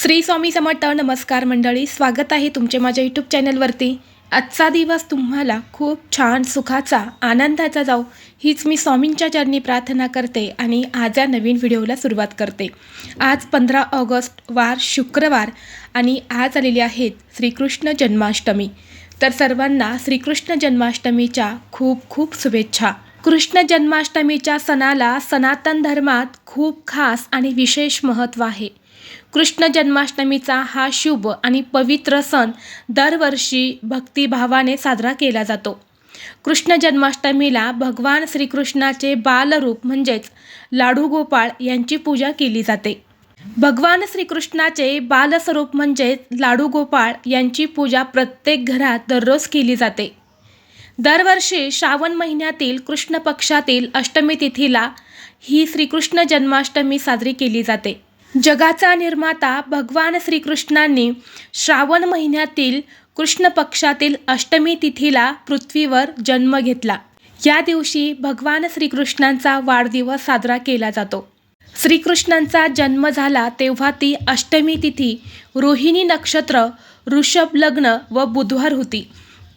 श्री स्वामी समर्थ नमस्कार मंडळी स्वागत आहे तुमचे माझ्या यूट्यूब चॅनलवरती आजचा दिवस तुम्हाला खूप छान सुखाचा आनंदाचा जाऊ हीच मी स्वामींच्या चरणी प्रार्थना करते आणि आज या नवीन व्हिडिओला सुरुवात करते. आज पंधरा ऑगस्ट वार शुक्रवार आणि आज आलेली आहेत श्रीकृष्ण जन्माष्टमी. तर सर्वांना श्रीकृष्ण जन्माष्टमीच्या खूप खूप शुभेच्छा. कृष्ण जन्माष्टमीच्या सणाला सनातन धर्मात खूप खास आणि विशेष महत्त्व आहे. कृष्ण जन्माष्टमीचा हा शुभ आणि पवित्र सण दरवर्षी भक्तिभावाने साजरा केला जातो. कृष्ण जन्माष्टमीला भगवान श्रीकृष्णाचे बालरूप म्हणजेच लाडू गोपाळ यांची पूजा केली जाते. भगवान श्रीकृष्णाचे बालस्वरूप म्हणजेच लाडू गोपाळ यांची पूजा प्रत्येक घरात दररोज केली जाते. दरवर्षी श्रावण महिन्यातील कृष्ण पक्षातील अष्टमी तिथीला ही श्रीकृष्ण जन्माष्टमी साजरी केली जाते. जगाचा निर्माता भगवान श्रीकृष्णांनी श्रावण महिन्यातील कृष्ण पक्षातील अष्टमी तिथीला पृथ्वीवर जन्म घेतला. या दिवशी भगवान श्रीकृष्णांचा वाढदिवस साजरा केला जातो. श्रीकृष्णांचा जन्म झाला तेव्हा ती अष्टमी तिथी रोहिणी नक्षत्र ऋषभ लग्न व बुधवार होती.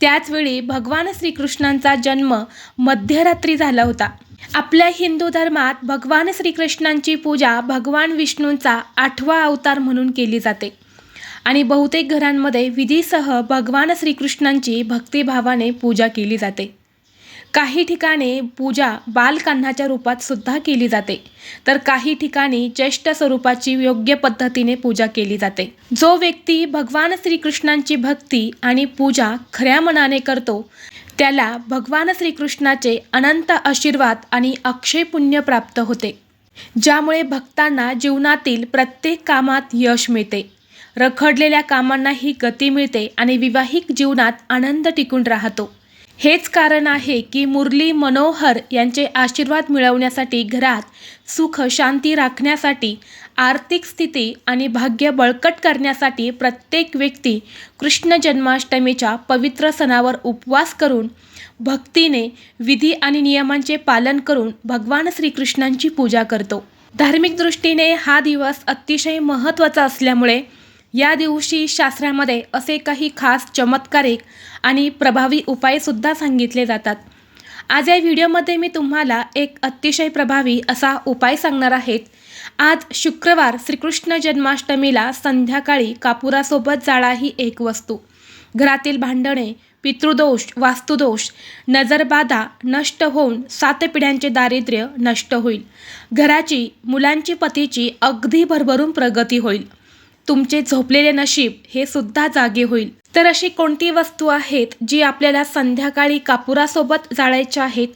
त्याचवेळी भगवान श्रीकृष्णांचा जन्म मध्यरात्री झाला होता. आपल्या हिंदू धर्मात भगवान श्रीकृष्णांची पूजा भगवान विष्णूंचा आठवा अवतार म्हणून केली जाते. आणि बहुतेक घरांमध्ये विधीसह भगवान श्रीकृष्णांची भक्तिभावाने पूजा केली जाते. काही ठिकाणी पूजा बालकान्हाच्या रूपात सुद्धा केली जाते. तर काही ठिकाणी ज्येष्ठ स्वरूपाची योग्य पद्धतीने पूजा केली जाते. जो व्यक्ती भगवान श्रीकृष्णांची भक्ती आणि पूजा खऱ्या मनाने करतो त्याला भगवान श्रीकृष्णाचे अनंत आशीर्वाद आणि अक्षय पुण्य प्राप्त होते. ज्यामुळे भक्तांना जीवनातील प्रत्येक कामात यश मिळते. रखडलेल्या कामांनाही गती मिळते आणि विवाहिक जीवनात आनंद टिकून राहतो. हेच कारण आहे की मुरली मनोहर यांचे आशीर्वाद मिळवण्यासाठी घरात सुख शांती राखण्यासाठी आर्थिक स्थिती आणि भाग्य बळकट करण्यासाठी प्रत्येक व्यक्ती कृष्ण जन्माष्टमीच्या पवित्र सणावर उपवास करून भक्तीने विधी आणि नियमांचे पालन करून भगवान श्रीकृष्णांची पूजा करतो. धार्मिक दृष्टीने हा दिवस अतिशय महत्त्वाचा असल्यामुळे या दिवशी शास्त्रामध्ये असे काही खास चमत्कारिक आणि प्रभावी उपायसुद्धा सांगितले जातात. आज या व्हिडिओमध्ये मी तुम्हाला एक अतिशय प्रभावी असा उपाय सांगणार आहेत आज शुक्रवार श्रीकृष्ण जन्माष्टमीला संध्याकाळी कापुरासोबत जाळा ही एक वस्तू. घरातील भांडणे पितृदोष वास्तुदोष नजरबाधा नष्ट होऊन सात पिढ्यांचे दारिद्र्य नष्ट होईल. घराची मुलांची पतीची अगदी भरभरून प्रगती होईल. तुमचे झोपलेले नशीब हे सुद्धा जागे होईल. तर अशी कोणती वस्तू आहेत जी आपल्याला संध्याकाळी कापुरासोबत जाळायच्या आहेत?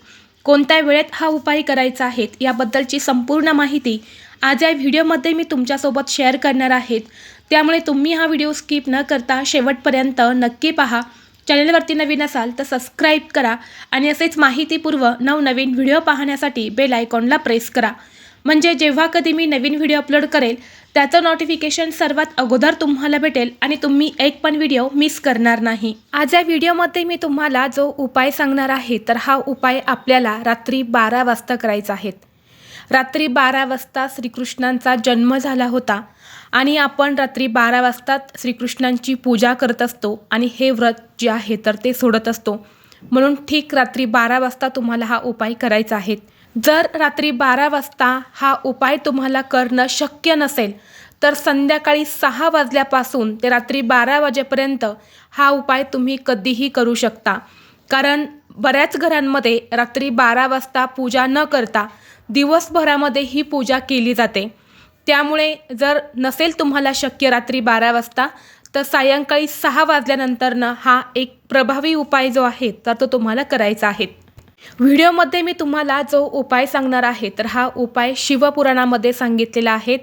कोणत्या वेळेत हा उपाय करायचा आहे याबद्दलची संपूर्ण माहिती आज या व्हिडिओमध्ये मी तुमच्यासोबत शेअर करणार आहेत. त्यामुळे तुम्ही हा व्हिडिओ स्किप न करता शेवटपर्यंत नक्की पहा. चॅनलवरती नवीन असाल तर सबस्क्राईब करा आणि असेच माहितीपूर्व नवनवीन व्हिडिओ पाहण्यासाठी बेल आयकॉनला प्रेस करा. म्हणजे जेव्हा कधी मी नवीन व्हिडिओ अपलोड करेल त्याचं नोटिफिकेशन सर्वात अगोदर तुम्हाला भेटेल आणि तुम्ही एक पण व्हिडिओ मिस करणार नाही. आज या व्हिडिओमध्ये मी तुम्हाला जो उपाय सांगणार आहे तर हा उपाय आपल्याला रात्री बारा वाजता करायचा आहे. रात्री बारा वाजता श्रीकृष्णांचा जन्म झाला होता आणि आपण रात्री बारा वाजता श्रीकृष्णांची पूजा करत असतो आणि हे व्रत जे आहे तर ते सोडत असतो. म्हणून ठीक रात्री बारा वाजता तुम्हाला हा उपाय करायचा आहे. जर रात्री बारा वाजता हा उपाय तुम्हाला करणं शक्य नसेल तर संध्याकाळी सहा वाजल्यापासून ते रात्री बारा वाजेपर्यंत हा उपाय तुम्ही कधीही करू शकता. कारण बऱ्याच घरांमध्ये रात्री बारा वाजता पूजा न करता दिवसभरामध्ये ही पूजा केली जाते. त्यामुळे जर नसेल तुम्हाला शक्य रात्री बारा वाजता तर सायंकाळी सहा वाजल्यानंतरनं हा एक प्रभावी उपाय जो आहे तर तो तुम्हाला करायचा आहे. व्हिडिओमध्ये मी तुम्हाला जो उपाय सांगणार आहे तर हा उपाय शिवपुराणामध्ये सांगितलेला आहे.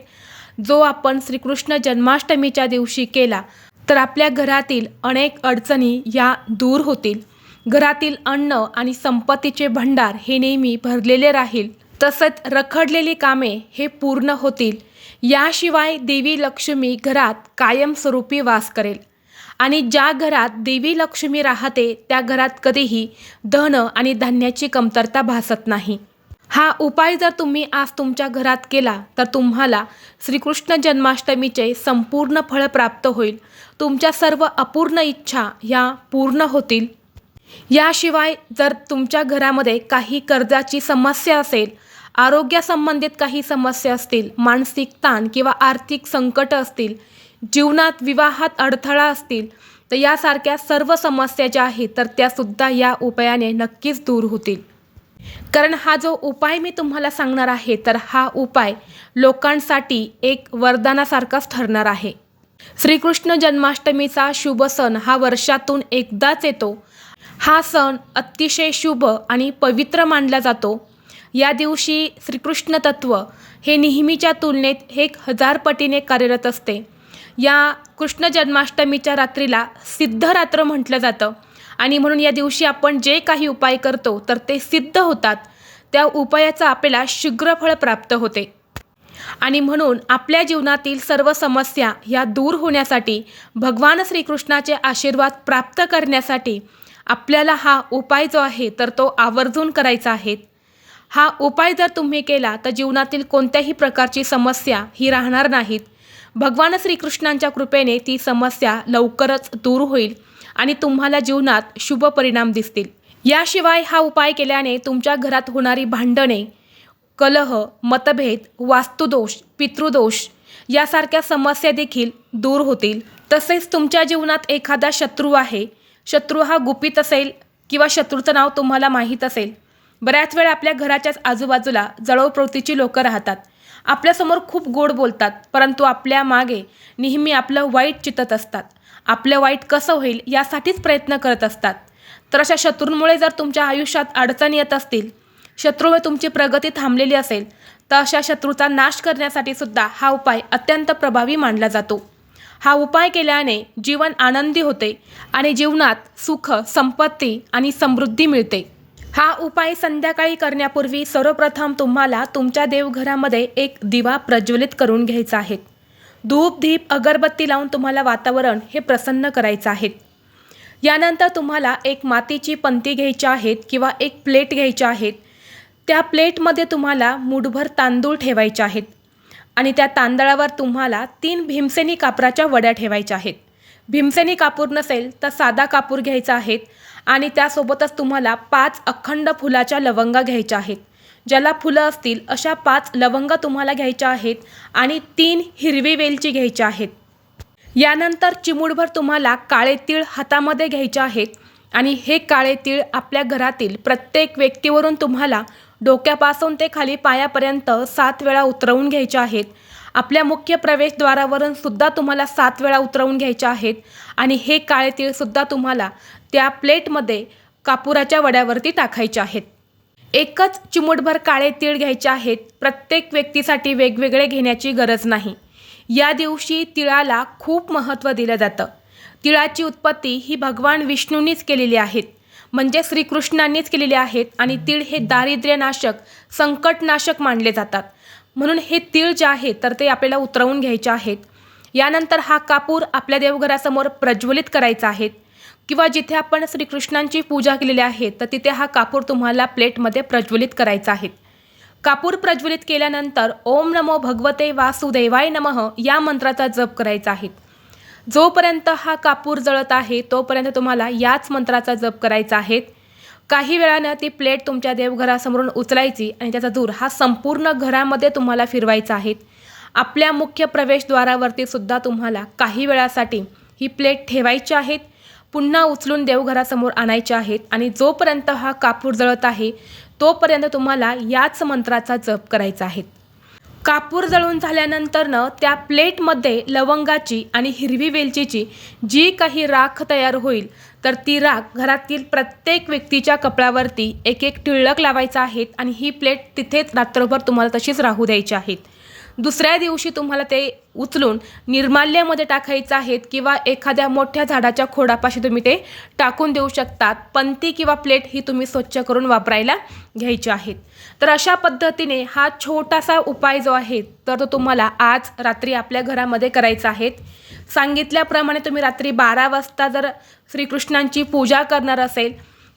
जो आपण श्रीकृष्ण जन्माष्टमीच्या दिवशी केला तर आपल्या घरातील अनेक अडचणी या दूर होतील. घरातील अन्न आणि संपत्तीचे भंडार हे नेहमी भरलेले राहील. तसंच रखडलेली कामे हे पूर्ण होतील. याशिवाय देवी लक्ष्मी घरात कायमस्वरूपी वास करेल. आणि ज्या घरात देवी लक्ष्मी राहते त्या घरात कधीही धन आणि धान्याची कमतरता भासत नाही. हा उपाय जर तुम्ही आज तुमच्या घरात केला तर तुम्हाला श्रीकृष्ण जन्माष्टमीचे संपूर्ण फळ प्राप्त होईल. तुमच्या सर्व अपूर्ण इच्छा ह्या पूर्ण होतील. याशिवाय जर तुमच्या घरामध्ये काही कर्जाची समस्या असेल आरोग्यासंबंधित काही समस्या असतील मानसिक ताण किंवा आर्थिक संकट असतील जीवनात विवाहात अडथळा असतील तर यासारख्या सर्व समस्या ज्या आहेत तर त्यासुद्धा या उपायाने नक्कीच दूर होतील. कारण हा जो उपाय मी तुम्हाला सांगणार आहे तर हा उपाय लोकांसाठी एक वरदानासारखाच ठरणार आहे. श्रीकृष्ण जन्माष्टमीचा शुभ सण हा वर्षातून एकदाच येतो. हा सण अतिशय शुभ आणि पवित्र मानला जातो. या दिवशी श्रीकृष्ण तत्व हे नेहमीच्या तुलनेत एक हजार पटीने कार्यरत असते. या कृष्ण जन्माष्टमीच्या रात्रीला सिद्धरात्र म्हटलं जातं. आणि म्हणून या दिवशी आपण जे काही उपाय करतो तर ते सिद्ध होतात. त्या उपायाचा आपल्याला शीघ्रफळ प्राप्त होते. आणि म्हणून आपल्या जीवनातील सर्व समस्या ह्या दूर होण्यासाठी भगवान श्रीकृष्णाचे आशीर्वाद प्राप्त करण्यासाठी आपल्याला हा उपाय जो आहे तर तो आवर्जून करायचा आहे. हा उपाय जर तुम्ही केला तर जीवनातील कोणत्याही प्रकारची समस्या ही राहणार नाहीत. भगवान श्रीकृष्णांच्या कृपेने ती समस्या लवकरच दूर होईल आणि तुम्हाला जीवनात शुभ परिणाम दिसतील. याशिवाय हा उपाय केल्याने तुमच्या घरात होणारी भांडणे कलह मतभेद वास्तुदोष पितृदोष यासारख्या समस्या देखील दूर होतील. तसेच तुमच्या जीवनात एखादा शत्रू आहे. शत्रू हा गुपित असेल किंवा शत्रूचं नाव तुम्हाला माहीत असेल. बऱ्याच वेळा आपल्या घराच्याच आजूबाजूला जळवप्रवृत्तीची लोकं राहतात. आपल्यासमोर खूप गोड बोलतात परंतु आपल्या मागे नेहमी आपलं वाईट चितत असतात. आपलं वाईट कसं होईल यासाठीच प्रयत्न करत असतात. तर अशा शत्रूंमुळे जर तुमच्या आयुष्यात अडचणी येत असतील शत्रूमुळे तुमची प्रगती थांबलेली असेल तर अशा शत्रूचा नाश करण्यासाठी सुद्धा हा उपाय अत्यंत प्रभावी मानला जातो. हा उपाय केल्याने जीवन आनंदी होते आणि जीवनात सुख संपत्ती आणि समृद्धी मिळते. हा उपाय संध्याकाळी करण्यापूर्वी सर्वप्रथम तुम्हाला तुमच्या देवघरामध्ये एक दिवा प्रज्वलित करून घ्यायचा आहे. धूप दीप अगरबत्ती लावून तुम्हाला वातावरण हे प्रसन्न करायचं आहे. यानंतर तुम्हाला एक मातीची पंती घ्यायची आहेत किंवा एक प्लेट घ्यायची आहेत त्या प्लेटमध्ये तुम्हाला मुठभर तांदूळ ठेवायचे आहेत आणि त्या तांदळावर तुम्हाला तीन भीमसेनी कापराच्या वड्या ठेवायच्या आहेत. भीमसेनी कापूर नसेल तर साधा कापूर घ्यायचा आहेत आणि त्यासोबतच तुम्हाला पाच अखंड फुलाच्या लवंगा घ्यायच्या आहेत. ज्याला फुलं असतील अशा पाच लवंगा तुम्हाला घ्यायच्या आहेत आणि तीन हिरवी वेलची घ्यायच्या आहेत. यानंतर चिमूडभर तुम्हाला काळे तीळ हातामध्ये घ्यायचे आहेत आणि हे काळे तीळ आपल्या घरातील प्रत्येक व्यक्तीवरून तुम्हाला डोक्यापासून ते खाली पायापर्यंत सात वेळा उतरवून घ्यायचे आहेत. आपल्या मुख्य प्रवेशद्वारावरून सुद्धा तुम्हाला सात वेळा उतरवून घ्यायचे आहेत आणि हे काळे तीळसुद्धा तुम्हाला त्या प्लेटमध्ये कापुराच्या वड्यावरती टाकायचे आहेत. एकच चिमूटभर काळे तीळ घ्यायचे आहेत. प्रत्येक व्यक्तीसाठी वेगवेगळे घेण्याची गरज नाही. या दिवशी तिळाला खूप महत्त्व दिलं जातं. तिळाची उत्पत्ती ही भगवान विष्णूंनीच केलेली आहेत. म्हणजे श्रीकृष्णांनीच केलेली आहेत आणि तीळ हे दारिद्र्यनाशक संकटनाशक मानले जातात. म्हणून हे तीळ जे आहे तर ते आपल्याला उतरवून घ्यायचे आहेत. यानंतर हा कापूर आपल्या देवघरासमोर प्रज्वलित करायचा आहे. किंवा जिथे आपण श्रीकृष्णांची पूजा केलेली आहे तर तिथे हा कापूर तुम्हाला प्लेटमध्ये प्रज्वलित करायचा आहे. कापूर प्रज्वलित केल्यानंतर ओम नमो भगवते वासुदेवाय नमः या मंत्राचा जप करायचा आहे. जोपर्यंत हा कापूर जळत आहे तोपर्यंत तुम्हाला याच मंत्राचा जप करायचा आहे. काही वेळानं ती प्लेट तुमच्या देवघरासमोरून उचलायची आणि त्याचा धूर हा संपूर्ण घरामध्ये तुम्हाला फिरवायचा आहे. आपल्या मुख्य प्रवेशद्वारावरती सुद्धा तुम्हाला काही वेळासाठी ही प्लेट ठेवायची आहेत पुन्हा उचलून देवघरासमोर आणायचे आहेत आणि जोपर्यंत हा कापूर जळत आहे तोपर्यंत तुम्हाला याच मंत्राचा जप करायचा आहे. कापूर जळून झाल्यानंतरनं त्या प्लेटमध्ये लवंगाची आणि हिरवी वेलचीची जी काही राख तयार होईल तर ती राख घरातील प्रत्येक व्यक्तीच्या कपड्यावरती एक एक टिळक लावायचा आहेत आणि ही प्लेट तिथेच रात्रभर तुम्हाला तशीच राहू द्यायची आहेत दुसऱ्या दिवशी तुम्हाला ते उचलून निर्माल्यामध्ये टाकायचं आहेत किंवा एखाद्या मोठ्या झाडाच्या खोडापाशी तुम्ही ते टाकून देऊ शकतात. पंती किंवा प्लेट ही तुम्ही स्वच्छ करून वापरायला घ्यायची आहेत. तर अशा पद्धतीने हा छोटासा उपाय जो आहे तर तो तुम्हाला आज रात्री आपल्या घरामध्ये करायचा आहे. सांगितल्याप्रमाणे तुम्ही रात्री बारा वाजता जर श्रीकृष्णांची पूजा करणार असेल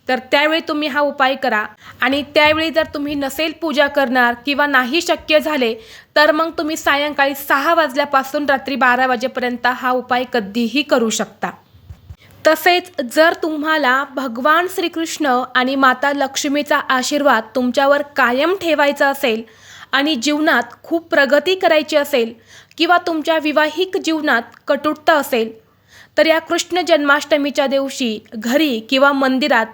तर त्यावेळी तुम्ही हा उपाय करा. आणि त्यावेळी जर तुम्ही नसेल पूजा करणार किंवा नाही शक्य झाले तर मग तुम्ही सायंकाळी सहा वाजल्यापासून रात्री बारा वाजेपर्यंत हा उपाय कधीही करू शकता. तसेच जर तुम्हाला भगवान श्रीकृष्ण आणि माता लक्ष्मीचा आशीर्वाद तुमच्यावर कायम ठेवायचा असेल आणि जीवनात खूप प्रगती करायची असेल किंवा तुमच्या विवाहिक जीवनात कटुटता असेल तर या कृष्ण जन्माष्टमीच्या दिवशी घरी किंवा मंदिरात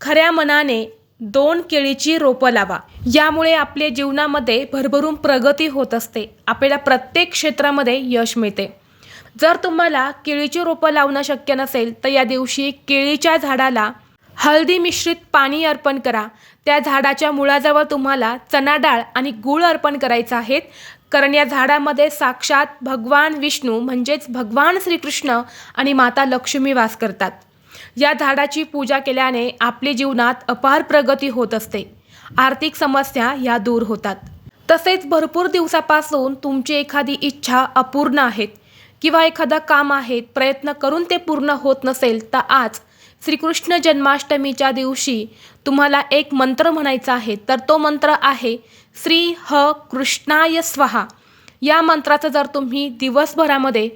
खऱ्या मनाने दोन केळीची रोपं लावा. यामुळे आपल्या जीवनामध्ये भरभरून प्रगती होत असते. आपल्याला प्रत्येक क्षेत्रामध्ये यश मिळते. जर तुम्हाला केळीची रोपं लावणं शक्य नसेल तर या दिवशी केळीच्या झाडाला हळदी मिश्रित पाणी अर्पण करा. त्या झाडाच्या मुळाजवळ तुम्हाला चना डाळ आणि गूळ अर्पण करायचं आहेत. कारण या झाडामध्ये साक्षात भगवान विष्णू म्हणजेच भगवान श्रीकृष्ण आणि माता लक्ष्मी वास करतात. या झाडाची पूजा केल्याने आपली जीवनात अपार प्रगती होत असते. आर्थिक समस्या या दूर होतात. तसेच भरपूर दिवसापासून तुमची एखादी इच्छा अपूर्ण आहेत किंवा एखादं काम आहे प्रयत्न करून ते पूर्ण होत नसेल तर आज श्रीकृष्ण जन्माष्टमीच्या दिवशी तुम्हाला एक मंत्र म्हणायचा आहे. तर तो मंत्र आहे श्री ह कृष्णाय स्वहा. या मंत्राचं जर तुम्ही दिवसभरामध्ये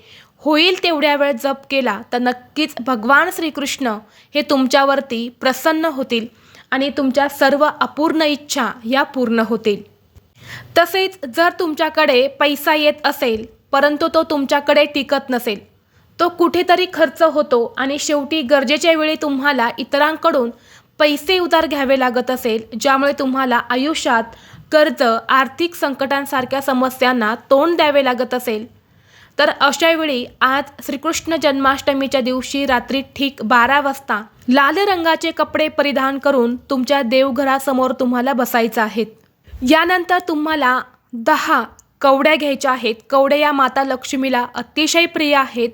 होईल तेवढ्या वेळ जप केला तर नक्कीच भगवान श्रीकृष्ण हे तुमच्यावरती प्रसन्न होतील आणि तुमच्या सर्व अपूर्ण इच्छा या पूर्ण होतील. तसेच जर तुमच्याकडे पैसा येत असेल परंतु तो तुमच्याकडे टिकत नसेल तो कुठेतरी खर्च होतो आणि शेवटी गरजेच्या वेळी तुम्हाला इतरांकडून पैसे उधार घ्यावे लागत असेल ज्यामुळे तुम्हाला आयुष्यात कर्ज आर्थिक संकटांसारख्या समस्यांना तोंड द्यावे लागत असेल तर अशावेळी आज श्रीकृष्ण जन्माष्टमीच्या दिवशी रात्री ठीक बारा वाजता लाल रंगाचे कपडे परिधान करून तुमच्या देवघरासमोर तुम्हाला बसायचं आहेत यानंतर तुम्हाला दहा कवड्या घ्यायच्या आहेत. कवड्या या माता लक्ष्मीला अतिशय प्रिय आहेत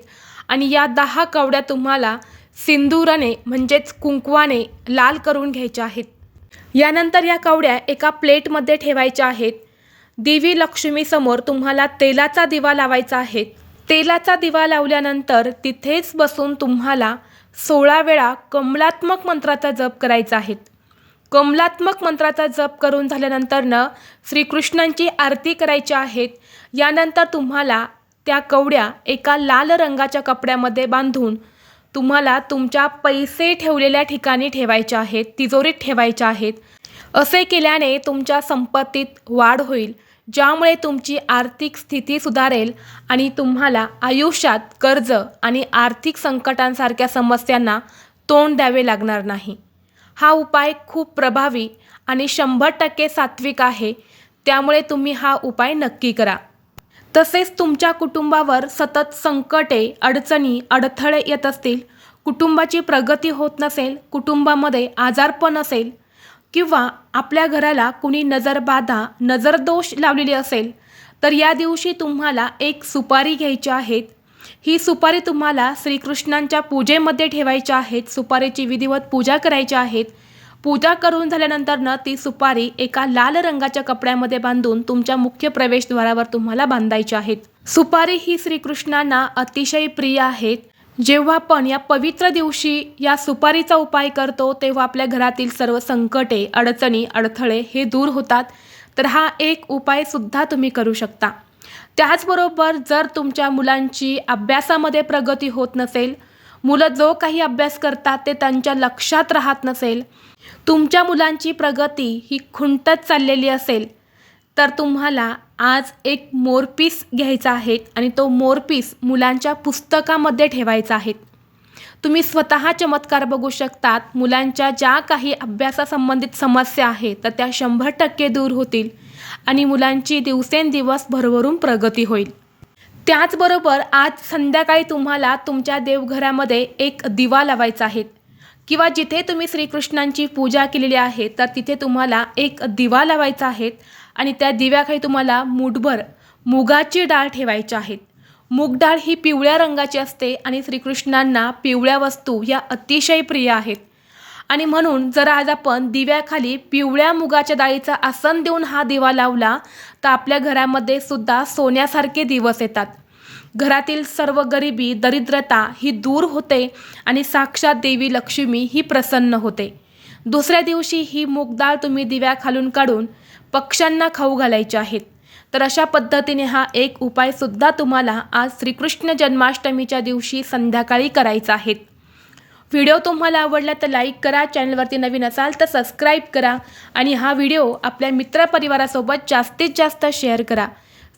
आणि या दहा कवड्या तुम्हाला सिंदूरने म्हणजेच कुंकवाने लाल करून घ्यायच्या आहेत. यानंतर या कवड्या एका प्लेटमध्ये ठेवायच्या आहेत. देवी लक्ष्मीसमोर तुम्हाला तेलाचा दिवा लावायचा आहे. तेलाचा दिवा लावल्यानंतर तिथेच बसून तुम्हाला सोळा वेळा कमलात्मक मंत्राचा जप करायचा आहे. कमलात्मक मंत्राचा जप करून झाल्यानंतरनं श्रीकृष्णांची आरती करायची आहेत यानंतर तुम्हाला त्या कवड्या एका लाल रंगाच्या कपड्यामध्ये बांधून तुम्हाला तुमच्या पैसे ठेवलेल्या ठिकाणी ठेवायच्या आहेत तिजोरीत ठेवायच्या आहेत. असे केल्याने तुमच्या संपत्तीत वाढ होईल ज्यामुळे तुमची आर्थिक स्थिती सुधारेल आणि तुम्हाला आयुष्यात कर्ज आणि आर्थिक संकटांसारख्या समस्यांना तोंड द्यावे लागणार नाही. हा उपाय खूप प्रभावी आणि शंभर टक्के सात्विक आहे त्यामुळे तुम्ही हा उपाय नक्की करा. तसेच तुमच्या कुटुंबावर सतत संकटे अडचणी अडथळे येत असतील कुटुंबाची प्रगती होत नसेल कुटुंबामध्ये आजारपण असेल किंवा आपल्या घराला कुणी नजरबाधा नजरदोष लावलेली असेल तर या दिवशी तुम्हाला एक सुपारी घ्यायची आहेत. ही सुपारी तुम्हाला श्रीकृष्णांच्या पूजेमध्ये ठेवायच्या आहेत. सुपारीची विधिवत पूजा करायची आहेत. पूजा करून झाल्यानंतरनं ती सुपारी एका लाल रंगाच्या कपड्यामध्ये बांधून तुमच्या मुख्य प्रवेशद्वारावर तुम्हाला बांधायची आहेत. सुपारी ही श्रीकृष्णांना अतिशय प्रिय आहेत. जेव्हा पण या पवित्र दिवशी या सुपारीचा उपाय करतो तेव्हा आपल्या घरातील सर्व संकटे अडचणी अडथळे हे दूर होतात. तर हा एक उपायसुद्धा तुम्ही करू शकता. त्याचबरोबर जर तुमच्या मुलांची अभ्यासामध्ये प्रगती होत नसेल मुलं जो काही अभ्यास करतात ते त्यांच्या लक्षात राहत नसेल तुमच्या मुलांची प्रगती ही खुंटत चाललेली असेल तर तुम्हाला आज एक मोरपीस घ्यायचा आहे आणि तो मोरपीस मुलांच्या पुस्तकामध्ये ठेवायचा आहे. तुम्ही स्वतः चमत्कार बघू शकतात मुलांच्या ज्या काही अभ्यासासंबंधित समस्या आहेत तर त्या शंभर टक्के दूर होतील आणि मुलांची दिवसेंदिवस भरभरून प्रगती होईल. त्याचबरोबर आज संध्याकाळी तुम्हाला तुमच्या देवघरामध्ये एक दिवा लावायचा आहे. किंवा जिथे तुम्ही श्रीकृष्णांची पूजा केलेली आहे तर तिथे तुम्हाला एक दिवा लावायचा आहे आणि त्या दिव्याखाली तुम्हाला मूठभर मुगाची डाळ ठेवायची आहेत मूग डाळ ही पिवळ्या रंगाची असते आणि श्रीकृष्णांना पिवळ्या वस्तू या अतिशय प्रिय आहेत. आणि म्हणून जर आज आपण दिव्याखाली पिवळ्या मुगाच्या डाळीचा आसन देऊन हा दिवा लावला तर आपल्या घरामध्ये सुद्धा सोन्यासारखे दिवस येतात. घरातील सर्व गरिबी दरिद्रता ही दूर होते आणि साक्षात देवी लक्ष्मी ही प्रसन्न होते. दुसऱ्या दिवशी ही मूगडाळ तुम्ही दिव्या खालून काढून पक्ष्यांना खाऊ घालायचे आहेत. तर अशा पद्धतीने हा एक उपायसुद्धा तुम्हाला आज श्रीकृष्ण जन्माष्टमीच्या दिवशी संध्याकाळी करायचा आहे. व्हिडिओ तुम्हाला आवडला तर लाईक करा चॅनलवरती नवीन असाल तर सबस्क्राईब करा आणि हा व्हिडिओ आपल्या मित्रपरिवारासोबत जास्तीत जास्त शेअर करा.